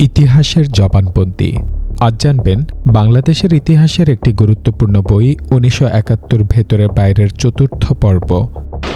ইতিহাসের জবানবন্দি। আজ জানবেন, বাংলাদেশের ইতিহাসের একটি গুরুত্বপূর্ণ বই উনিশশো একাত্তর ভেতরে বাইরের চতুর্থ পর্ব।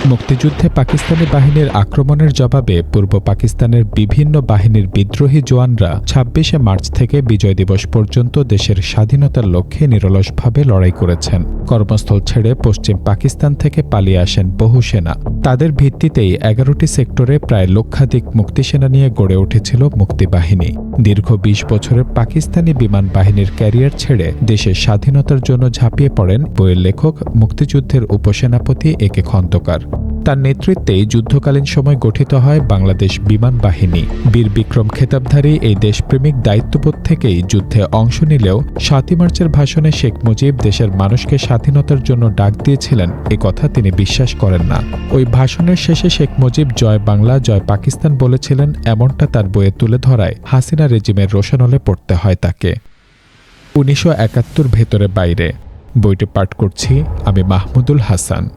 মুক্তিযুদ্ধে পাকিস্তানি বাহিনীর আক্রমণের জবাবে পূর্ব পাকিস্তানের বিভিন্ন বাহিনীর বিদ্রোহী জওয়ানরা ছাব্বিশে মার্চ থেকে বিজয় দিবস পর্যন্ত দেশের স্বাধীনতার লক্ষ্যে নিরলসভাবে লড়াই করেছেন। কর্মস্থল ছেড়ে পশ্চিম পাকিস্তান থেকে পালিয়ে আসেন বহু সেনা। তাদের ভিত্তিতেই এগারোটি সেক্টরে প্রায় লক্ষাধিক মুক্তিসেনা নিয়ে গড়ে উঠেছিল মুক্তিবাহিনী। দীর্ঘ বিশ বছরের পাকিস্তানি বিমান বাহিনীর ক্যারিয়ার ছেড়ে দেশের স্বাধীনতার জন্য ঝাঁপিয়ে পড়েন বইয়ের লেখক, মুক্তিযুদ্ধের উপসেনাপতি একে খন্দকার। তার নেতৃত্বেই যুদ্ধকালীন সময় গঠিত হয় বাংলাদেশ বিমান বাহিনী। বীর বিক্রম খেতাবধারী এই দেশপ্রেমিক দায়িত্ববোধ থেকেই যুদ্ধে অংশ নিলেও সাতই মার্চের ভাষণে শেখ মুজিব দেশের মানুষকে স্বাধীনতার জন্য ডাক দিয়েছিলেন, এ কথা তিনি বিশ্বাস করেন না। ওই ভাষণের শেষে শেখ মুজিব জয় বাংলা, জয় পাকিস্তান বলেছিলেন, এমনটা তার বইয়ে তুলে ধরায়। হাসিনা রেজিমের রোশনলে পড়তে হয় তাকে। উনিশশো একাত্তর ভেতরে বাইরে। বইটি পাঠ করছি আমি মাহমুদুল হাসান।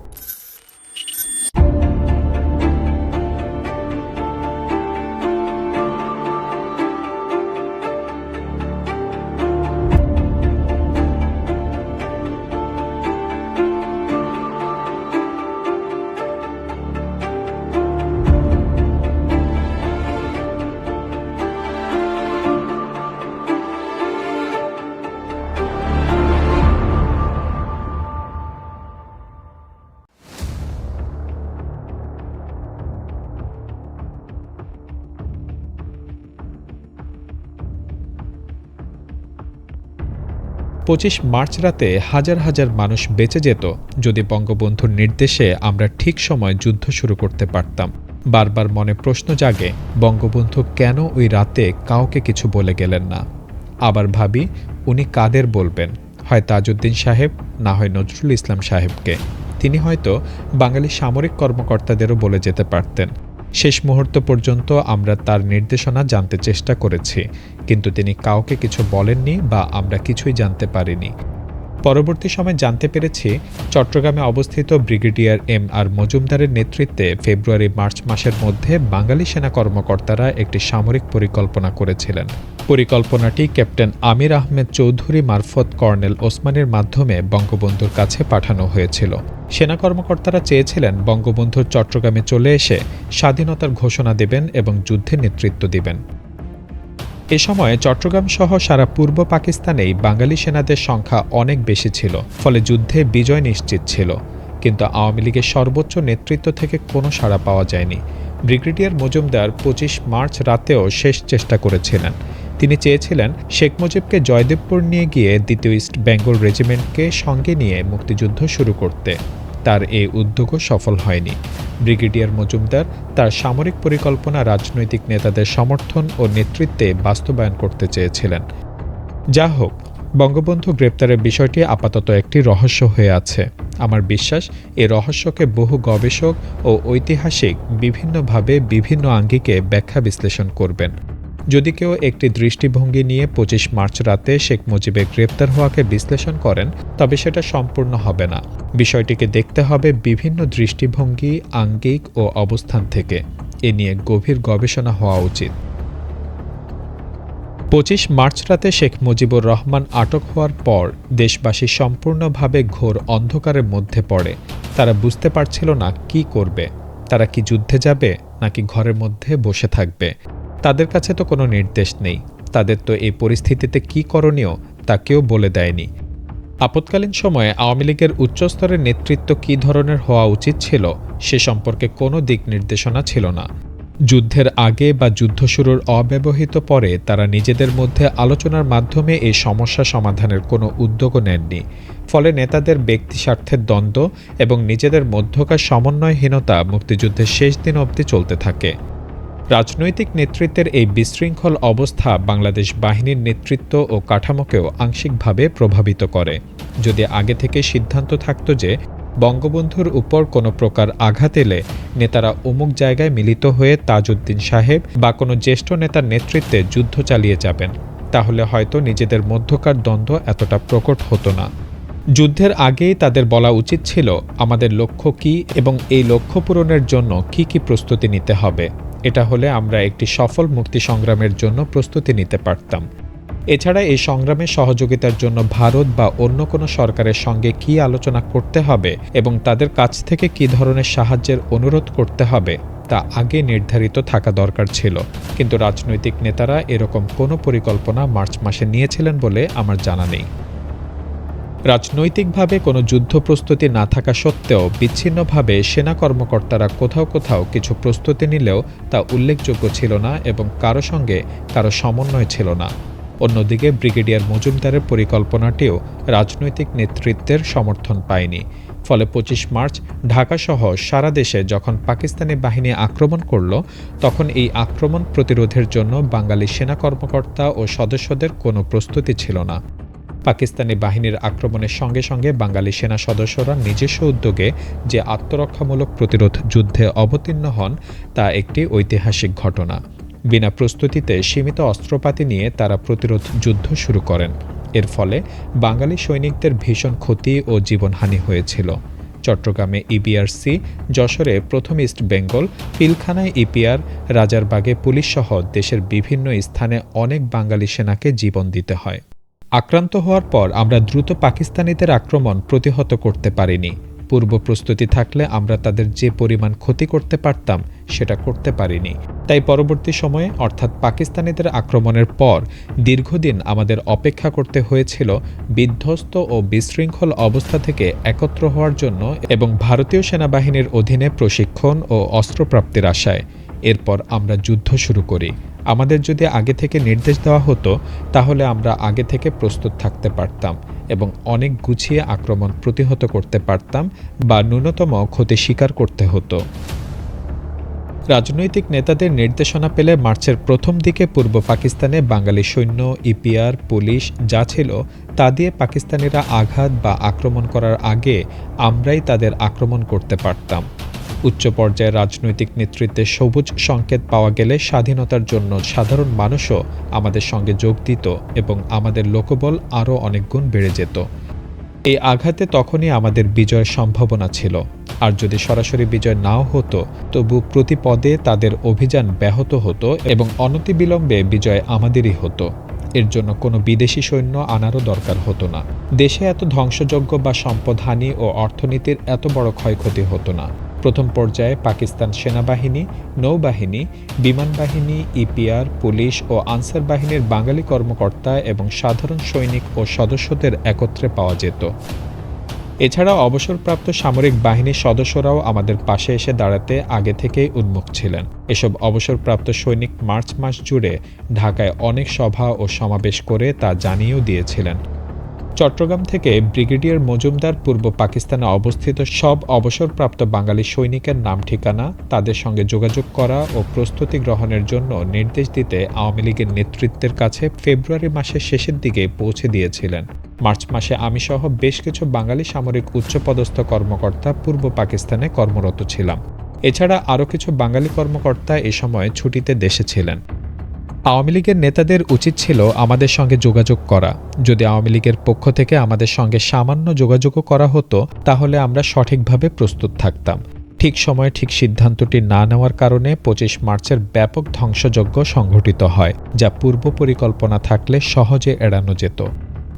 পঁচিশ মার্চ রাতে হাজার হাজার মানুষ বেঁচে যেত যদি বঙ্গবন্ধুর নির্দেশে আমরা ঠিক সময় যুদ্ধ শুরু করতে পারতাম। বারবার মনে প্রশ্ন জাগে, বঙ্গবন্ধু কেন ওই রাতে কাউকে কিছু বলে গেলেন না? আবার ভাবি, উনি কাদের বলবেন? হয় তাজউদ্দিন সাহেব, না হয় নজরুল ইসলাম সাহেবকে। তিনি হয়তো বাঙালি সামরিক কর্মকর্তাদেরও বলে যেতে পারতেন। শেষ মুহূর্ত পর্যন্ত আমরা তার নির্দেশনা জানতে চেষ্টা করেছি, কিন্তু তিনি কাউকে কিছু বলেননি বা আমরা কিছুই জানতে পারিনি। পরবর্তী সময় জানতে পেরেছি, চট্টগ্রামে অবস্থিত ব্রিগেডিয়ার এম আর মজুমদারের নেতৃত্বে ফেব্রুয়ারি, মার্চ মাসের মধ্যে বাঙালি সেনা কর্মকর্তারা একটি সামরিক পরিকল্পনা করেছিলেন। পরিকল্পনাটি ক্যাপ্টেন আমির আহমেদ চৌধুরী মারফত কর্নেল ওসমানের মাধ্যমে বঙ্গবন্ধুর কাছে পাঠানো হয়েছিল। সেনা কর্মকর্তারা চেয়েছিলেন বঙ্গবন্ধুর চট্টগ্রামে চলে এসে স্বাধীনতার ঘোষণা দেবেন এবং যুদ্ধে নেতৃত্ব দিবেন। এ সময় চট্টগ্রাম সহ সারা পূর্ব পাকিস্তানেই বাঙালি সেনাদের সংখ্যা অনেক বেশি ছিল, ফলে যুদ্ধে বিজয় নিশ্চিত ছিল। কিন্তু আওয়ামী লীগের সর্বোচ্চ নেতৃত্ব থেকে কোনো সাড়া পাওয়া যায়নি। ব্রিগেডিয়ার মজুমদার পঁচিশ মার্চ রাতেও শেষ চেষ্টা করেছিলেন। তিনি চেয়েছিলেন শেখ মুজিবকে জয়দেবপুর নিয়ে গিয়ে দ্বিতীয় ইস্ট বেঙ্গল রেজিমেন্টকে সঙ্গে নিয়ে মুক্তিযুদ্ধ শুরু করতে। তার এ উদ্যোগও সফল হয়নি। ব্রিগেডিয়ার মজুমদার তার সামরিক পরিকল্পনা রাজনৈতিক নেতাদের সমর্থন ও নেতৃত্বে বাস্তবায়ন করতে চেয়েছিলেন। যা হোক, বঙ্গবন্ধু গ্রেপ্তারের বিষয়টি আপাতত একটি রহস্য হয়ে আছে। আমার বিশ্বাস, এ রহস্যকে বহু গবেষক ও ঐতিহাসিক, বিভিন্নভাবে বিভিন্ন আঙ্গিকে ব্যাখ্যা বিশ্লেষণ করবেন। যদি কেউ একটি দৃষ্টিভঙ্গি নিয়ে পঁচিশ মার্চ রাতে শেখ মুজিবের গ্রেপ্তার হওয়াকে বিশ্লেষণ করেন, তবে সেটা সম্পূর্ণ হবে না। বিষয়টিকে দেখতে হবে বিভিন্ন দৃষ্টিভঙ্গি, আঙ্গিক ও অবস্থান থেকে। এ নিয়ে গভীর গবেষণা হওয়া উচিত। পঁচিশ মার্চ রাতে শেখ মুজিবুর রহমান আটক হওয়ার পর দেশবাসী সম্পূর্ণভাবে ঘোর অন্ধকারের মধ্যে পড়ে। তারা বুঝতে পারছিল না কি করবে। তারা কি যুদ্ধে যাবে, নাকি ঘরের মধ্যে বসে থাকবে। তাদের কাছে তো কোনো নির্দেশ নেই। তাদের তো এই পরিস্থিতিতে কি করণীয় তা কেউ বলে দেয়নি। আপৎকালীন সময়ে আওয়ামী লীগের উচ্চস্তরের নেতৃত্ব কী ধরনের হওয়া উচিত ছিল সে সম্পর্কে কোনো দিক নির্দেশনা ছিল না। যুদ্ধের আগে বা যুদ্ধ শুরুর অব্যবহিত পরে তারা নিজেদের মধ্যে আলোচনার মাধ্যমে এই সমস্যা সমাধানের কোনো উদ্যোগও নেননি। ফলে নেতাদের ব্যক্তি স্বার্থের দ্বন্দ্ব এবং নিজেদের মধ্যকার সমন্বয়হীনতা মুক্তিযুদ্ধের শেষ দিন অবধি চলতে থাকে। রাজনৈতিক নেতৃত্বের এই বিশৃঙ্খল অবস্থা বাংলাদেশ বাহিনীর নেতৃত্ব ও কাঠামোকেও আংশিকভাবে প্রভাবিত করে। যদি আগে থেকে সিদ্ধান্ত থাকত যে বঙ্গবন্ধুর উপর কোনো প্রকার আঘাত এলে নেতারা অমুক জায়গায় মিলিত হয়ে তাজউদ্দিন সাহেব বা কোনো জ্যেষ্ঠ নেতার নেতৃত্বে যুদ্ধ চালিয়ে যাবেন, তাহলে হয়তো নিজেদের মধ্যকার দ্বন্দ্ব এতটা প্রকট হতো না। যুদ্ধের আগেই তাদের বলা উচিত ছিল, আমাদের লক্ষ্য কী এবং এই লক্ষ্য পূরণের জন্য কী কী প্রস্তুতি নিতে হবে। এটা হলে আমরা একটি সফল মুক্তি সংগ্রামের জন্য প্রস্তুতি নিতে পারতাম। এছাড়া এই সংগ্রামে সহযোগিতার জন্য ভারত বা অন্য কোনো সরকারের সঙ্গে কি আলোচনা করতে হবে এবং তাদের কাছ থেকে কি ধরনের সাহায্যের অনুরোধ করতে হবে, তা আগে নির্ধারিত থাকা দরকার ছিল। কিন্তু রাজনৈতিক নেতারা এরকম কোনো পরিকল্পনা মার্চ মাসে নিয়েছিলেন বলে আমার জানা নেই। রাজনৈতিকভাবে কোনো যুদ্ধ প্রস্তুতি না থাকা সত্ত্বেও বিচ্ছিন্নভাবে সেনা কর্মকর্তারা কোথাও কোথাও কিছু প্রস্তুতি নিলেও তা উল্লেখযোগ্য ছিল না এবং কারও সঙ্গে কারও সমন্বয় ছিল না। অন্যদিকে ব্রিগেডিয়ার মজুমদারের পরিকল্পনাটিও রাজনৈতিক নেতৃত্বের সমর্থন পায়নি। ফলে পঁচিশ মার্চ ঢাকাসহ সারা দেশে যখন পাকিস্তানি বাহিনী আক্রমণ করল, তখন এই আক্রমণ প্রতিরোধের জন্য বাঙালি সেনা কর্মকর্তা ও সদস্যদের কোনো প্রস্তুতি ছিল না। পাকিস্তানি বাহিনীর আক্রমণের সঙ্গে সঙ্গে বাঙালি সেনা সদস্যরা নিজস্ব উদ্যোগে যে আত্মরক্ষামূলক প্রতিরোধ যুদ্ধে অবতীর্ণ হন, তা একটি ঐতিহাসিক ঘটনা। বিনা প্রস্তুতিতে সীমিত অস্ত্রপাতি নিয়ে তারা প্রতিরোধ যুদ্ধ শুরু করেন। এর ফলে বাঙালি সৈনিকদের ভীষণ ক্ষতি ও জীবনহানি হয়েছিল। চট্টগ্রামে ইবিআরসি, যশোরে প্রথম ইস্ট বেঙ্গল, পিলখানায় ইপিআর, রাজারবাগে পুলিশসহ দেশের বিভিন্ন স্থানে অনেক বাঙালি সেনাকে জীবন দিতে হয়। আক্রান্ত হওয়ার পর আমরা দ্রুত পাকিস্তানিদের আক্রমণ প্রতিহত করতে পারিনি। পূর্ব প্রস্তুতি থাকলে আমরা তাদের যে পরিমাণ ক্ষতি করতে পারতাম, সেটা করতে পারিনি। তাই পরবর্তী সময়ে, অর্থাৎ পাকিস্তানিদের আক্রমণের পর, দীর্ঘদিন আমাদের অপেক্ষা করতে হয়েছিল বিধ্বস্ত ও বিশৃঙ্খল অবস্থা থেকে একত্র হওয়ার জন্য এবং ভারতীয় সেনাবাহিনীর অধীনে প্রশিক্ষণ ও অস্ত্রপ্রাপ্তির আশায়। এরপর আমরা যুদ্ধ শুরু করি। আমাদের যদি আগে থেকে নির্দেশ দেওয়া হতো, তাহলে আমরা আগে থেকে প্রস্তুত থাকতে পারতাম এবং অনেক গুছিয়ে আক্রমণ প্রতিহত করতে পারতাম বা ন্যূনতম ক্ষতি স্বীকার করতে হতো। রাজনৈতিক নেতাদের নির্দেশনা পেলে মার্চের প্রথম দিকে পূর্ব পাকিস্তানে বাঙালি সৈন্য, ইপিআর, পুলিশ যা ছিল, তা দিয়ে পাকিস্তানিরা আঘাত বা আক্রমণ করার আগে আমরাই তাদের আক্রমণ করতে পারতাম। উচ্চ পর্যায়ের রাজনৈতিক নেতৃত্বে সবুজ সংকেত পাওয়া গেলে স্বাধীনতার জন্য সাধারণ মানুষও আমাদের সঙ্গে যোগ দিত এবং আমাদের লোকবল আরও অনেক গুণ বেড়ে যেত। এই আঘাতে তখনই আমাদের বিজয়ের সম্ভাবনা ছিল। আর যদি সরাসরি বিজয় নাও হতো, তবু প্রতি পদে তাদের অভিযান ব্যাহত হতো এবং অনতিবিলম্বে বিজয় আমাদেরই হতো। এর জন্য কোনো বিদেশি সৈন্য আনারও দরকার হতো না। দেশে এত ধ্বংসযজ্ঞ বা সম্পদহানি ও অর্থনীতির এত বড় ক্ষয়ক্ষতি হতো না। প্রথম পর্যায়ে পাকিস্তান সেনাবাহিনী, নৌবাহিনী বিমান বাহিনী ইপিআর, পুলিশ ও আনসার বাহিনীর বাঙালি কর্মকর্তা এবং সাধারণ সৈনিক ও সদস্যদের একত্রে পাওয়া যেত। এছাড়া অবসরপ্রাপ্ত সামরিক বাহিনীর সদস্যরাও আমাদের পাশে এসে দাঁড়াতে আগে থেকেই উন্মুখ ছিলেন। এসব অবসরপ্রাপ্ত সৈনিক মার্চ মাস জুড়ে ঢাকায় অনেক সভা ও সমাবেশ করে তা জানিয়েও দিয়েছিলেন। চট্টগ্রাম থেকে ব্রিগেডিয়ার মজুমদার পূর্ব পাকিস্তানে অবস্থিত সব অবসরপ্রাপ্ত বাঙালি সৈনিকের নাম ঠিকানা, তাদের সঙ্গে যোগাযোগ করা ও প্রস্তুতি গ্রহণের জন্য নির্দেশ দিতে আওয়ামী লীগের নেতৃত্বের কাছে ফেব্রুয়ারি মাসের শেষের দিকে পৌঁছে দিয়েছিলেন। মার্চ মাসে আমি সহ বেশ কিছু বাঙালি সামরিক উচ্চপদস্থ কর্মকর্তা পূর্ব পাকিস্তানে কর্মরত ছিলাম। এছাড়া আরও কিছু বাঙালি কর্মকর্তা এ সময় ছুটিতে দেশে ছিলেন। আওয়ামী লীগের নেতাদের উচিত ছিল আমাদের সঙ্গে যোগাযোগ করা। যদি আওয়ামী লীগের পক্ষ থেকে আমাদের সঙ্গে সামান্য যোগাযোগও করা হতো, তাহলে আমরা সঠিকভাবে প্রস্তুত থাকতাম। ঠিক সময়ে ঠিক সিদ্ধান্তটি না নেওয়ার কারণে পঁচিশ মার্চের ব্যাপক ধ্বংসযজ্ঞ সংঘটিত হয়, যা পূর্ব পরিকল্পনা থাকলে সহজে এড়ানো যেত।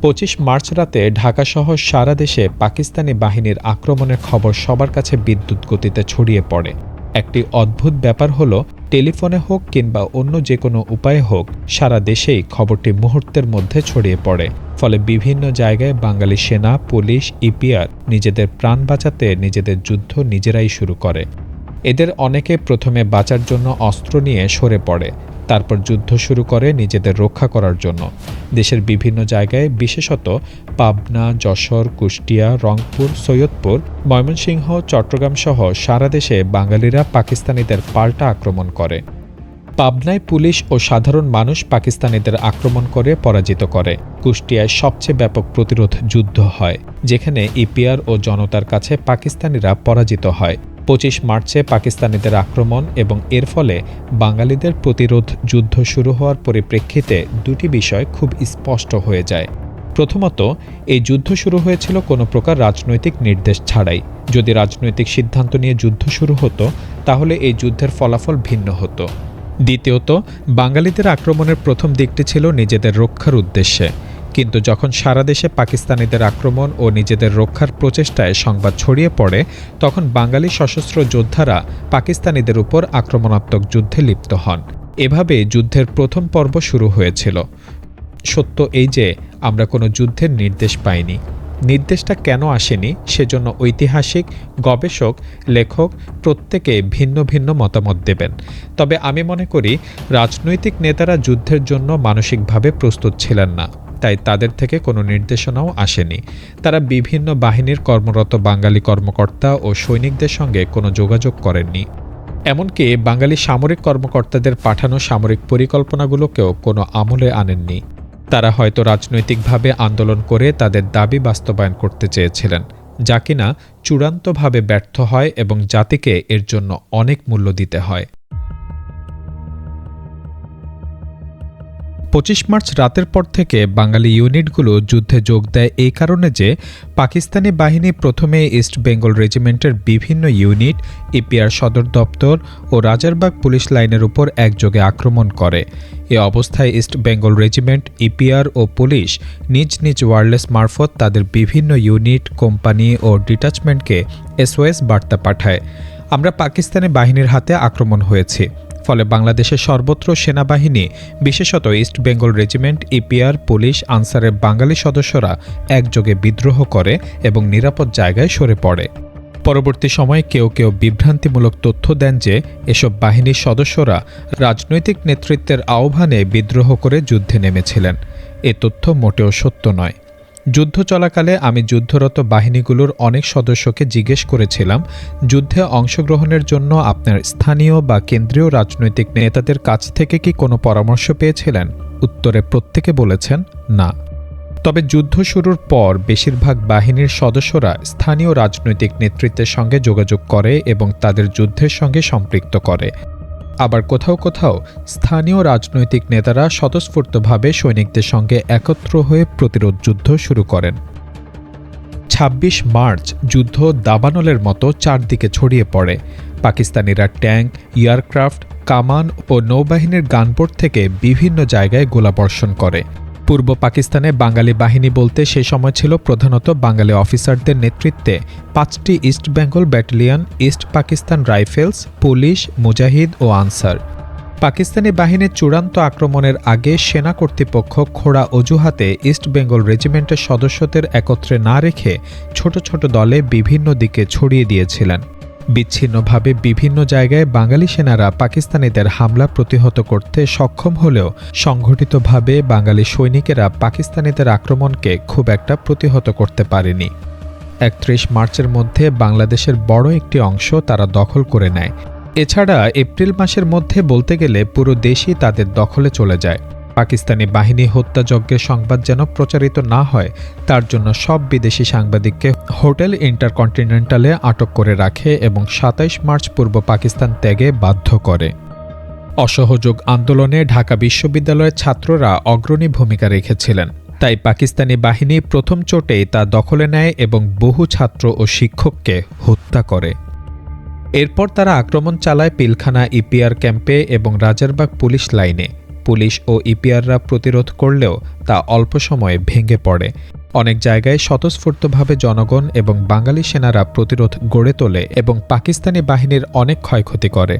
পঁচিশ মার্চ রাতে ঢাকাসহ সারা দেশে পাকিস্তানি বাহিনীর আক্রমণের খবর সবার কাছে বিদ্যুৎ গতিতে ছড়িয়ে পড়ে। একটি অদ্ভুত ব্যাপার হলো, টেলিফোনে হোক কিংবা অন্য যে কোনো উপায়ে হোক, সারা দেশেই খবরটি মুহূর্তের মধ্যে ছড়িয়ে পড়ে। ফলে বিভিন্ন জায়গায় বাঙালি সেনা, পুলিশ, ইপিআর নিজেদের প্রাণ বাঁচাতে নিজেদের যুদ্ধ নিজেরাই শুরু করে। এদের অনেকে প্রথমে বাঁচার জন্য অস্ত্র নিয়ে সরে পড়ে। তারপর যুদ্ধ শুরু করে নিজেদের রক্ষা করার জন্য। দেশের বিভিন্ন জায়গায়, বিশেষত পাবনা, যশোর, কুষ্টিয়া, রংপুর, সৈয়দপুর, ময়মনসিংহ, চট্টগ্রাম সহ সারা দেশে বাঙালিরা পাকিস্তানিদের পাল্টা আক্রমণ করে। পাবনায় পুলিশ ও সাধারণ মানুষ পাকিস্তানিদের আক্রমণ করে পরাজিত করে। কুষ্টিয়ায় সবচেয়ে ব্যাপক প্রতিরোধ যুদ্ধ হয়, যেখানে ইপিআর ও জনতার কাছে পাকিস্তানিরা পরাজিত হয়। পঁচিশ মার্চে পাকিস্তানিদের আক্রমণ এবং এর ফলে বাঙালিদের প্রতিরোধ যুদ্ধ শুরু হওয়ার পরিপ্রেক্ষিতে দুটি বিষয় খুব স্পষ্ট হয়ে যায়। প্রথমত, এই যুদ্ধ শুরু হয়েছিল কোনো প্রকার রাজনৈতিক নির্দেশ ছাড়াই। যদি রাজনৈতিক সিদ্ধান্ত নিয়ে যুদ্ধ শুরু হতো, তাহলে এই যুদ্ধের ফলাফল ভিন্ন হতো। দ্বিতীয়ত, বাঙালিদের আক্রমণের প্রথম দিকটি ছিল নিজেদের রক্ষার উদ্দেশ্যে। কিন্তু যখন সারা দেশে পাকিস্তানিদের আক্রমণ ও নিজেদের রক্ষার প্রচেষ্টায় সংবাদ ছড়িয়ে পড়ে, তখন বাঙালি সশস্ত্র যোদ্ধারা পাকিস্তানিদের উপর আক্রমণাত্মক যুদ্ধে লিপ্ত হন। এভাবে যুদ্ধের প্রথম পর্ব শুরু হয়েছিল। সত্য এই যে, আমরা কোনো যুদ্ধের নির্দেশ পাইনি। নির্দেশটা কেন আসেনি সেজন্য ঐতিহাসিক, গবেষক, লেখক প্রত্যেকে ভিন্ন ভিন্ন মতামত দেবেন। তবে আমি মনে করি, রাজনৈতিক নেতারা যুদ্ধের জন্য মানসিকভাবে প্রস্তুত ছিলেন না। তাই তাদের থেকে কোনো নির্দেশনাও আসেনি। তারা বিভিন্ন বাহিনীর কর্মরত বাঙালি কর্মকর্তা ও সৈনিকদের সঙ্গে কোনো যোগাযোগ করেননি। এমনকি বাঙালি সামরিক কর্মকর্তাদের পাঠানো সামরিক পরিকল্পনাগুলোকেও কোনো আমলে আনেননি। তারা হয়তো রাজনৈতিকভাবে আন্দোলন করে তাদের দাবি বাস্তবায়ন করতে চেয়েছিলেন, যা কিনা চূড়ান্তভাবে ব্যর্থ হয় এবং জাতিকে এর জন্য অনেক মূল্য দিতে হয়। পঁচিশ মার্চ রাতের পর থেকে বাঙালি ইউনিটগুলো যুদ্ধে যোগ দেয় এই কারণে যে পাকিস্তানি বাহিনী প্রথমে ইস্ট বেঙ্গল রেজিমেন্টের বিভিন্ন ইউনিট ইপিআর সদর দপ্তর ও রাজারবাগ পুলিশ লাইনের উপর একযোগে আক্রমণ করে। এ অবস্থায় ইস্ট বেঙ্গল রেজিমেন্ট ইপিআর ও পুলিশ নিজ নিজ ওয়ারলেস মারফত তাদের বিভিন্ন ইউনিট, কোম্পানি ও ডিটাচমেন্টকে এসওএস বার্তা পাঠায়। আমরা পাকিস্তানি বাহিনীর হাতে আক্রমণ হয়েছি। ফলে বাংলাদেশের সর্বত্র সেনাবাহিনী, বিশেষত East Bengal regiment, EPR, police, আনসারের বাঙালি সদস্যরা একযোগে বিদ্রোহ করে এবং নিরাপদ জায়গায় সরে পড়ে। পরবর্তী সময়ে কেউ কেউ বিভ্রান্তিমূলক তথ্য দেন যে, এসব বাহিনীর সদস্যরা রাজনৈতিক নেতৃত্বের আহ্বানে বিদ্রোহ করে যুদ্ধে নেমেছিলেন। এ তথ্য মোটেও সত্য নয়। যুদ্ধ চলাকালে আমি যুদ্ধরত বাহিনীগুলোর অনেক সদস্যকে জিজ্ঞেস করেছিলাম, যুদ্ধে অংশগ্রহণের জন্য আপনার স্থানীয় বা কেন্দ্রীয় রাজনৈতিক নেতাদের কাছ থেকে কি কোনো পরামর্শ পেয়েছিলেন? উত্তরে প্রত্যেকে বলেছেন, না। তবে যুদ্ধ শুরুর পর বেশিরভাগ বাহিনীর সদস্যরা স্থানীয় রাজনৈতিক নেতৃত্বের সঙ্গে যোগাযোগ করে এবং তাদের যুদ্ধের সঙ্গে সম্পৃক্ত করে। আবার কোথাও কোথাও স্থানীয় রাজনৈতিক নেতারা স্বতঃস্ফূর্তভাবে সৈনিকদের সঙ্গে একত্র হয়ে প্রতিরোধ যুদ্ধ শুরু করেন। ২৬ মার্চ যুদ্ধ দাবানলের মতো চারদিকে ছড়িয়ে পড়ে। পাকিস্তানিরা ট্যাঙ্ক, এয়ারক্রাফট, কামান ও নৌবাহিনীর গানপোর্ট থেকে বিভিন্ন জায়গায় গোলাবর্ষণ করে। পূর্ব পাকিস্তানে বাঙালি বাহিনী বলতে সে সময় ছিল প্রধানত বাঙালি অফিসারদের নেতৃত্বে পাঁচটি East Bengal battalion, East Pakistan rifles, police, মুজাহিদ ও আনসার। পাকিস্তানি বাহিনীর চূড়ান্ত আক্রমণের আগে সেনা কর্তৃপক্ষ খোড়া অজুহাতে ইস্ট বেঙ্গল রেজিমেন্টের সদস্যদের একত্রে না রেখে ছোট ছোট দলে বিভিন্ন দিকে ছড়িয়ে দিয়েছিলেন। বিচ্ছিন্নভাবে বিভিন্ন জায়গায় বাঙালি সেনারা পাকিস্তানিদের হামলা প্রতিহত করতে সক্ষম হলেও সংঘটিতভাবে বাঙালি সৈনিকেরা পাকিস্তানিদের আক্রমণকে খুব একটা প্রতিহত করতে পারেনি। একত্রিশ মার্চের মধ্যে বাংলাদেশের বড় একটি অংশ তারা দখল করে নেয়। এছাড়া এপ্রিল মাসের মধ্যে বলতে গেলে পুরো দেশই তাদের দখলে চলে যায়। পাকিস্তানি বাহিনী হত্যাযজ্ঞের সংবাদ যেন প্রচারিত না হয়, তার জন্য সব বিদেশি সাংবাদিককে হোটেল ইন্টারকন্টিনেন্টালে আটক করে রাখে এবং সাতাইশ মার্চ পূর্ব পাকিস্তান ত্যাগে বাধ্য করে। অসহযোগ আন্দোলনে ঢাকা বিশ্ববিদ্যালয়ের ছাত্ররা অগ্রণী ভূমিকা রেখেছিলেন। তাই পাকিস্তানি বাহিনী প্রথম চোটেই তা দখলে নেয় এবং বহু ছাত্র ও শিক্ষককে হত্যা করে। এরপর তারা আক্রমণ চালায় পিলখানা ইপিআর ক্যাম্পে এবং রাজারবাগ পুলিশ লাইনে। পুলিশ ও ইপিআররা প্রতিরোধ করলেও তা অল্প সময়ে ভেঙে পড়ে। অনেক জায়গায় স্বতঃস্ফূর্তভাবে জনগণ এবং বাঙালি সেনারা প্রতিরোধ গড়ে তোলে এবং পাকিস্তানি বাহিনীর অনেক ক্ষয়ক্ষতি করে।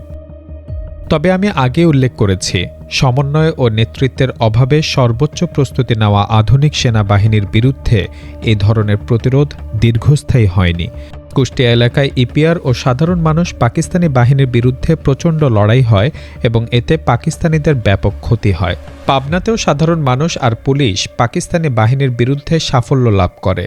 তবে আমি আগে উল্লেখ করেছি, সমন্বয় ও নেতৃত্বের অভাবে সর্বোচ্চ প্রস্তুতি নেওয়া আধুনিক সেনাবাহিনীর বিরুদ্ধে এ ধরনের প্রতিরোধ দীর্ঘস্থায়ী হয়নি। কুষ্টিয়া এলাকায় ইপিআর ও সাধারণ মানুষ পাকিস্তানি বাহিনীর বিরুদ্ধে প্রচণ্ড লড়াই হয় এবং এতে পাকিস্তানিদের ব্যাপক ক্ষতি হয়। পাবনাতেও সাধারণ মানুষ আর পুলিশ পাকিস্তানি বাহিনীর বিরুদ্ধে সাফল্য লাভ করে।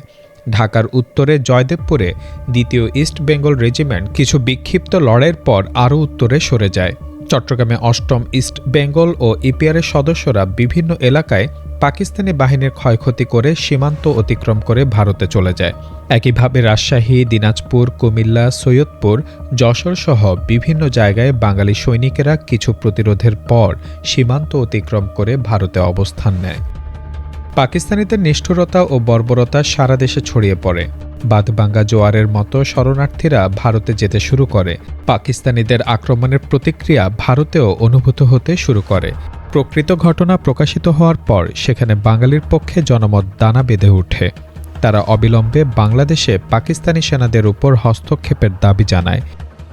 ঢাকার উত্তরে জয়দেবপুরে দ্বিতীয় ইস্ট বেঙ্গল রেজিমেন্ট কিছু বিক্ষিপ্ত লড়াইয়ের পর আরও উত্তরে সরে যায়। চট্টগ্রামে অষ্টম ইস্ট বেঙ্গল ও ইপিআরের সদস্যরা বিভিন্ন এলাকায় পাকিস্তানি বাহিনীর ক্ষয়ক্ষতি করে সীমান্ত অতিক্রম করে ভারতে চলে যায়। একইভাবে রাজশাহী, দিনাজপুর, কুমিল্লা, সৈয়দপুর, যশোর সহ বিভিন্ন জায়গায় বাঙালি সৈনিকেরা কিছু প্রতিরোধের পর সীমান্ত অতিক্রম করে ভারতে অবস্থান নেয়। পাকিস্তানিদের নিষ্ঠুরতা ও বর্বরতা সারা দেশে ছড়িয়ে পড়ে। বাদবাঙ্গা জোয়ারের মতো শরণার্থীরা ভারতে যেতে শুরু করে। পাকিস্তানিদের আক্রমণের প্রতিক্রিয়া ভারতেও অনুভূত হতে শুরু করে। প্রকৃত ঘটনা প্রকাশিত হওয়ার পর সেখানে বাঙালির পক্ষে জনমত দানা বেঁধে ওঠে। তারা অবিলম্বে বাংলাদেশে পাকিস্তানি সেনাদের উপর হস্তক্ষেপের দাবি জানায়।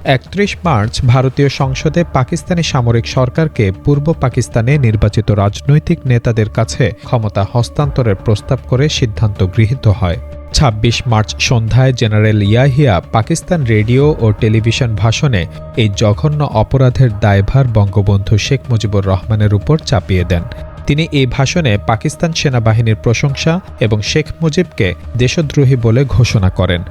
একত্রিশ মার্চ ভারতীয় সংসদে পাকিস্তানি সামরিক সরকারকে পূর্ব পাকিস্তানে নির্বাচিত রাজনৈতিক নেতাদের কাছে ক্ষমতা হস্তান্তরের প্রস্তাব করে সিদ্ধান্ত গৃহীত হয়। ২৬ মার্চ সন্ধ্যায় জেনারেল ইয়াহিয়া পাকিস্তান রেডিও ও টেলিভিশন ভাষণে এই জঘন্য অপরাধের দায়ভার বঙ্গবন্ধু শেখ মুজিবুর রহমানের উপর চাপিয়ে দেন। তিনি এই ভাষণে পাকিস্তান সেনাবাহিনীর প্রশংসা এবং শেখ মুজিবকে দেশদ্রোহী বলে ঘোষণা করেন।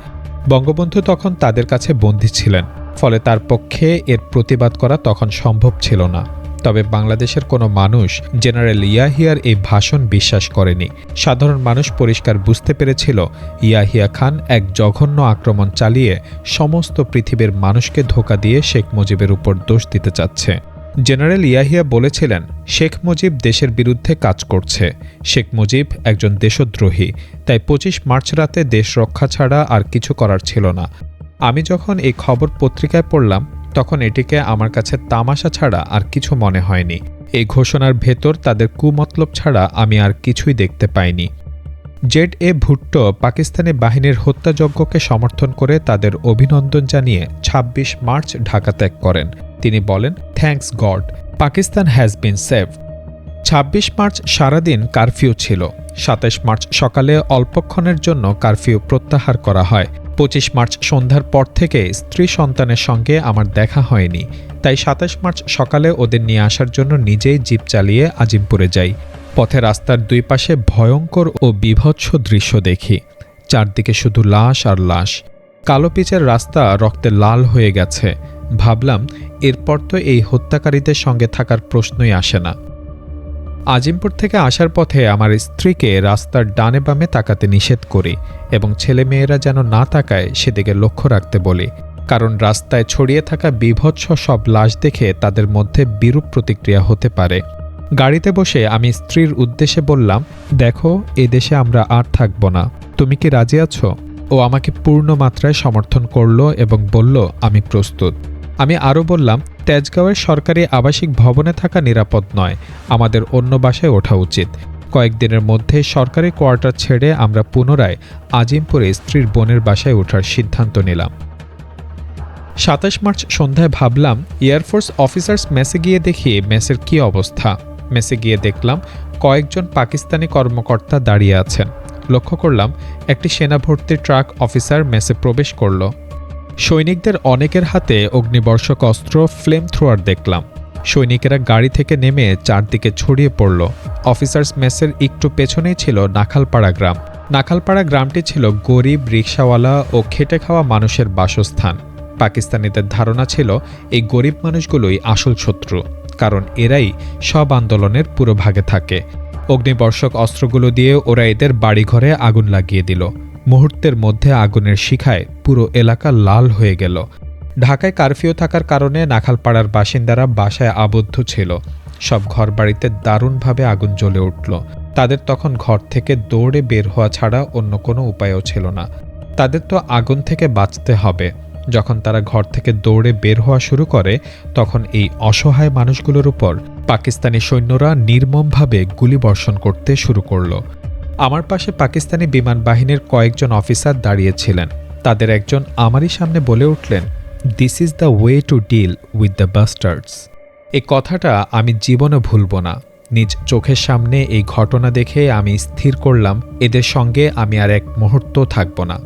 বঙ্গবন্ধু তখন তাদের কাছে বন্দী ছিলেন। ফলে তার পক্ষে এর প্রতিবাদ করা তখন সম্ভব ছিল না। তবে বাংলাদেশের কোনো মানুষ জেনারেল ইয়াহিয়ার এই ভাষণ বিশ্বাস করেনি। সাধারণ মানুষ পরিষ্কার বুঝতে পেরেছিল, ইয়াহিয়া খান এক জঘন্য আক্রমণ চালিয়ে সমস্ত পৃথিবীর মানুষকে ধোকা দিয়ে শেখ মুজিবের উপর দোষ দিতে চাচ্ছে। জেনারেল ইয়াহিয়া বলেছিলেন, শেখ মুজিব দেশের বিরুদ্ধে কাজ করছে। শেখ মুজিব একজন দেশদ্রোহী, তাই পঁচিশ মার্চ রাতে দেশ রক্ষা ছাড়া আর কিছু করার ছিল না। আমি যখন এই খবর পত্রিকায় পড়লাম, তখন এটিকে আমার কাছে তামাশা ছাড়া আর কিছু মনে হয়নি। এই ঘোষণার ভেতর তাদের কুমতলব ছাড়া আমি আর কিছুই দেখতে পাইনি। জেড এ ভুট্টো পাকিস্তানি বাহিনীর হত্যাযজ্ঞকে সমর্থন করে তাদের অভিনন্দন জানিয়ে ২৬ মার্চ ঢাকা ত্যাগ করেন। তিনি বলেন, thanks God, Pakistan has been save. ২৬ March সারাদিন কারফিউ ছিল। সাতাশ মার্চ সকালে অল্পক্ষণের জন্য কারফিউ প্রত্যাহার করা হয়। পঁচিশ মার্চ সন্ধ্যার পর থেকে স্ত্রী সন্তানের সঙ্গে আমার দেখা হয়নি। তাই সাতাশ মার্চ সকালে ওদের নিয়ে আসার জন্য নিজেই জিপ চালিয়ে আজিমপুরে যাই। পথে রাস্তার দুই পাশে ভয়ঙ্কর ও বিভৎস দৃশ্য দেখি। চারদিকে শুধু লাশ আর লাশ। কালো পিচের রাস্তা রক্তে লাল হয়ে গেছে। ভাবলাম, এরপর তো এই হত্যাকারীদের সঙ্গে থাকার প্রশ্নই আসে না। আজিমপুর থেকে আসার পথে আমার স্ত্রীকে রাস্তার ডানে বামে তাকাতে নিষেধ করি এবং ছেলেমেয়েরা যেন না তাকায় সেদিকে লক্ষ্য রাখতে বলি। কারণ রাস্তায় ছড়িয়ে থাকা বিভৎস সব লাশ দেখে তাদের মধ্যে বিরূপ প্রতিক্রিয়া হতে পারে। গাড়িতে বসে আমি স্ত্রীর উদ্দেশ্যে বললাম, দেখো, এ দেশে আমরা আর থাকব না। তুমি কি রাজি আছো? ও আমাকে পূর্ণ মাত্রায় সমর্থন করল এবং বলল, আমি প্রস্তুত। আমি আরও বললাম, তেজগাঁওয়ের সরকারি আবাসিক ভবনে থাকা নিরাপদ নয়। আমাদের অন্য বাসায় ওঠা উচিত। কয়েকদিনের মধ্যে সরকারি কোয়ার্টার ছেড়ে আমরা পুনরায় আজিমপুরে স্ত্রীর বোনের বাসায় ওঠার সিদ্ধান্ত নিলাম। সাতাশ মার্চ সন্ধ্যায় ভাবলাম এয়ারফোর্স অফিসার্স মেসে গিয়ে দেখি মেসের কী অবস্থা। মেসে গিয়ে দেখলাম, কয়েকজন পাকিস্তানি কর্মকর্তা দাঁড়িয়ে আছেন। লক্ষ্য করলাম, একটি সেনাভর্তি ট্রাক অফিসার মেসে প্রবেশ করল। সৈনিকদের অনেকের হাতে অগ্নিবর্ষক অস্ত্র ফ্লেম থ্রোয়ার দেখলাম। সৈনিকেরা গাড়ি থেকে নেমে চারদিকে ছড়িয়ে পড়ল। অফিসার্স মেসের একটু পেছনেই ছিল নাখালপাড়া গ্রাম। নাখালপাড়া গ্রামটি ছিল গরিব, রিক্সাওয়ালা ও খেটে খাওয়া মানুষের বাসস্থান। পাকিস্তানিদের ধারণা ছিল, এই গরিব মানুষগুলোই আসল শত্রু, কারণ এরাই সব আন্দোলনের পুরো ভাগে থাকে। অগ্নিবর্ষক অস্ত্রগুলো দিয়ে ওরা এদের বাড়িঘরে আগুন লাগিয়ে দিল। মুহূর্তের মধ্যে আগুনের শিখায় পুরো এলাকা লাল হয়ে গেল। ঢাকায় কারফিউ থাকার কারণে নাখালপাড়ার বাসিন্দারা বাসায় আবদ্ধ ছিল। সব ঘরবাড়িতে দারুণভাবে আগুন জ্বলে উঠল। তাদের তখন ঘর থেকে দৌড়ে বের হওয়া ছাড়া অন্য কোনো উপায়ও ছিল না। তাদের তো আগুন থেকে বাঁচতে হবে। যখন তারা ঘর থেকে দৌড়ে বের হওয়া শুরু করে, তখন এই অসহায় মানুষগুলোর উপর পাকিস্তানি সৈন্যরা নির্মমভাবে গুলিবর্ষণ করতে শুরু করল। আমার পাশে পাকিস্তানি বিমান বাহিনীর কয়েকজন অফিসার দাঁড়িয়েছিলেন। তাদের একজন আমারই সামনে বলে উঠলেন this is the way to deal with the bastards এই কথাটা আমি জীবনে ভুলব না। নিজ চোখের সামনে এই ঘটনা দেখে আমি স্থির করলাম, এদের সঙ্গে আমি আর এক মুহূর্ত থাকব না।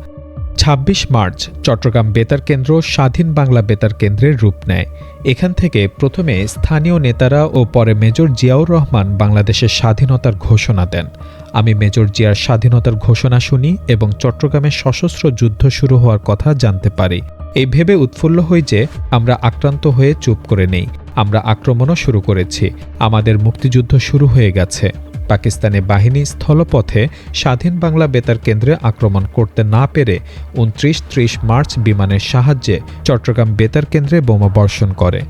২৬ মার্চ, চট্টগ্রাম বেতার কেন্দ্র স্বাধীন বাংলা বেতার কেন্দ্রের রূপ নেয়। এখান থেকে প্রথমে স্থানীয় নেতারা ও পরে মেজর জিয়াউর রহমান বাংলাদেশের স্বাধীনতার ঘোষণা দেন। আমি মেজর জিয়ার স্বাধীনতার ঘোষণা শুনি এবং চট্টগ্রামে সশস্ত্র যুদ্ধ শুরু হওয়ার কথা জানতে পারি। এই ভেবে উৎফুল্ল হই যে আমরা আক্রান্ত হয়ে চুপ করে নেই। আমরা আক্রমণও শুরু করেছি। আমাদের মুক্তিযুদ্ধ শুরু হয়ে গেছে। পাকিস্তানি বাহিনী স্থলপথে স্বাধীন বাংলা বেতার কেন্দ্রে আক্রমণ করতে না পেরে উনত্রিশ ত্রিশ মার্চ বিমানের সাহায্যে চট্টগ্রাম বেতার কেন্দ্রে বোমা বর্ষণ করে।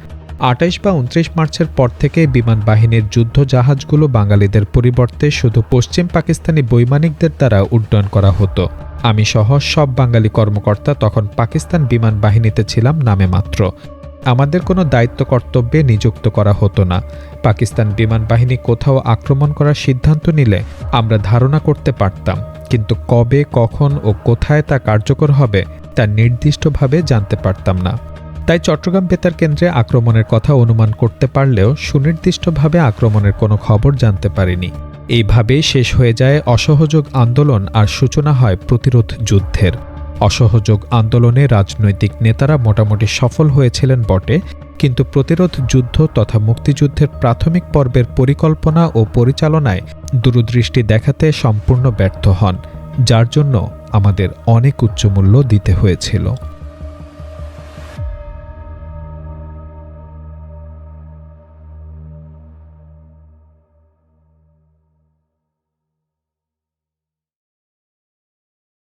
আটাইশ বা উনত্রিশ মার্চের পর থেকে বিমান বাহিনীর যুদ্ধ জাহাজগুলো বাঙালিদের পরিবর্তে শুধু পশ্চিম পাকিস্তানি বৈমানিকদের দ্বারা উড্ডয়ন করা হতো। আমি সহ সব বাঙালি কর্মকর্তা তখন পাকিস্তান বিমান বাহিনীতে ছিলাম নামে মাত্র। আমাদের কোনো দায়িত্ব কর্তব্যে নিযুক্ত করা হতো না। পাকিস্তান বিমান বাহিনী কোথাও আক্রমণ করার সিদ্ধান্ত নিলে আমরা ধারণা করতে পারতাম, কিন্তু কবে, কখন ও কোথায় তা কার্যকর হবে তা নির্দিষ্টভাবে জানতে পারতাম না। তাই চট্টগ্রাম বেতার কেন্দ্রে আক্রমণের কথা অনুমান করতে পারলেও সুনির্দিষ্টভাবে আক্রমণের কোনো খবর জানতে পারিনি। এইভাবেই শেষ হয়ে যায় অসহযোগ আন্দোলন আর সূচনা হয় প্রতিরোধ যুদ্ধের। অসহযোগ আন্দোলনে রাজনৈতিক নেতারা মোটামুটি সফল হয়েছিলেন বটে, কিন্তু প্রতিরোধ যুদ্ধ তথা মুক্তিযুদ্ধের প্রাথমিক পর্বের পরিকল্পনা ও পরিচালনায় দূরদৃষ্টি দেখাতে সম্পূর্ণ ব্যর্থ হন, যার জন্য আমাদের অনেক উচ্চমূল্য দিতে হয়েছিল।